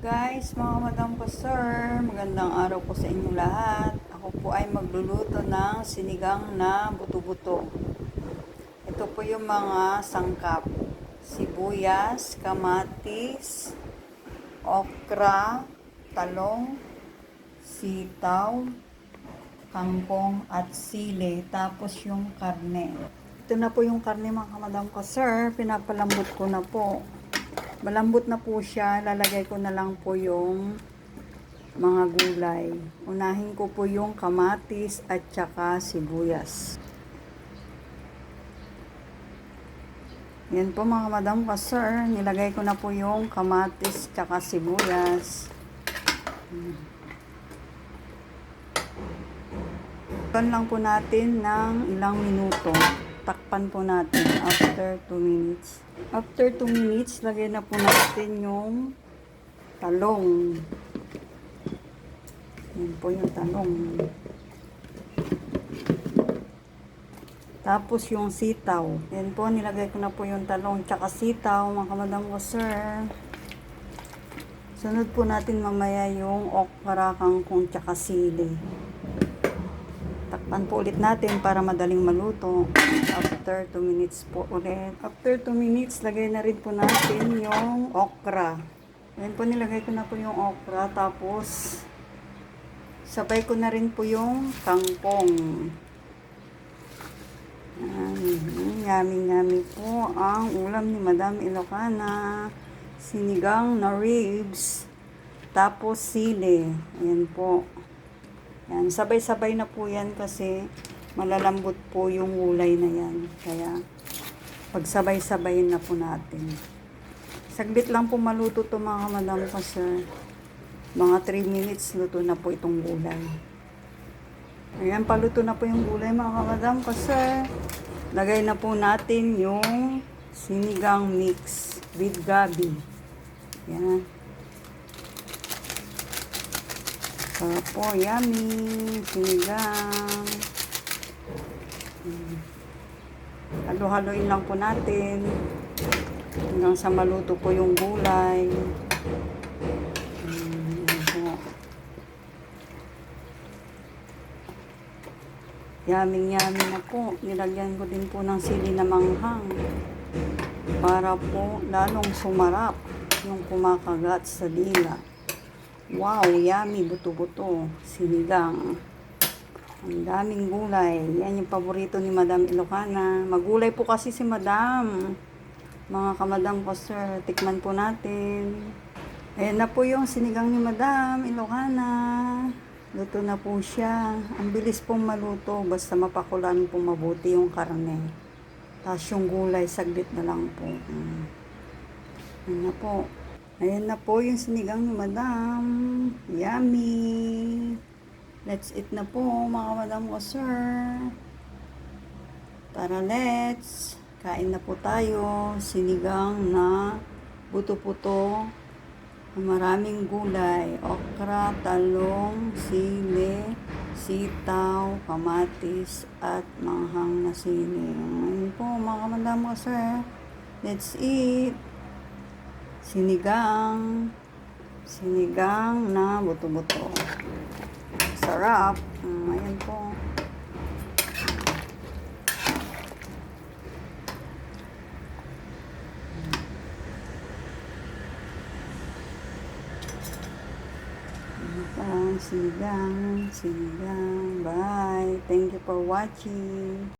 guys, mga madam ko sir, magandang araw po sa inyo lahat. Ako po ay magluluto ng sinigang na buto-buto. Ito po yung mga sangkap. Sibuyas, kamatis, okra, talong, sitaw, kangkong at sili. Tapos yung karne. Ito na po yung karne mga kamadam ko sir. Pinapalambot ko na po. Malambot na po siya. Lalagay ko na lang po yung mga gulay. Unahin ko po yung kamatis at saka sibuyas. Yan po mga madam ko sir. Nilagay ko na po yung kamatis at saka sibuyas. Takpan lang po natin ng ilang minuto. Takpan po natin after 2 minutes. After 2 minutes, lagay na po natin yung talong. Yan po yung talong. Tapos yung sitaw. Yan po, nilagay ko na po yung talong tsaka sitaw, mga kamadam ko, sir. Sunod po natin mamaya yung okra, kangkong, tsaka sili. Takpan po ulit natin para madaling maluto. After 2 minutes po ulit. After 2 minutes, lagay na rin po natin yung okra. Ayan po, nilagay ko na po yung okra. Tapos, sabay ko na rin po yung kangkong. Yummy-yummy po ang ulam ni Madam Ilocana. Sinigang na ribs. Tapos sili. Ayan po. Yan, sabay-sabay na po yan kasi malalambot po yung gulay na yan. Kaya, pagsabay-sabay na po natin. Saglit lang po maluto to mga madam ko, sir. Mga 3 minutes, luto na po itong gulay. Ayan, paluto na po yung gulay mga madam ko, sir. Lagay na po natin yung sinigang mix with gabi. Yan. Sarap po, yummy, sinigang. Halo-haloin lang po natin hanggang sa maluto po yung gulay. Yummy na po. Nilagyan ko din po ng sili na manghang para po lalong sumarap yung kumakagat sa dila. Wow, yummy, buto-buto, sinigang. Ang daming gulay. Yan yung paborito ni Madam Ilocana. Magulay po kasi si Madam. Mga kamadam ko, sir. Tikman po natin. Ayan na po yung sinigang ni Madam Ilocana. Luto na po siya. Ang bilis pong maluto. Basta mapakulan po mabuti yung karne. Tapos yung gulay, saglit na lang po. Mm. Ayan na po. Ayan na po yung sinigang ni Madam. Yummy! Let's eat na po, mga madam ko, sir. Tara, let's. Kain na po tayo. Sinigang na buto-puto. Maraming gulay. Okra, talong, sili, sitaw, kamatis, at manghang na sili. Ayan po, mga madam ko, sir. Let's eat. Sinigang. Sinigang na buto-buto. Sarap. Mm, ayan po. Ayan po, sinigang, sinigang. Bye. Thank you for watching.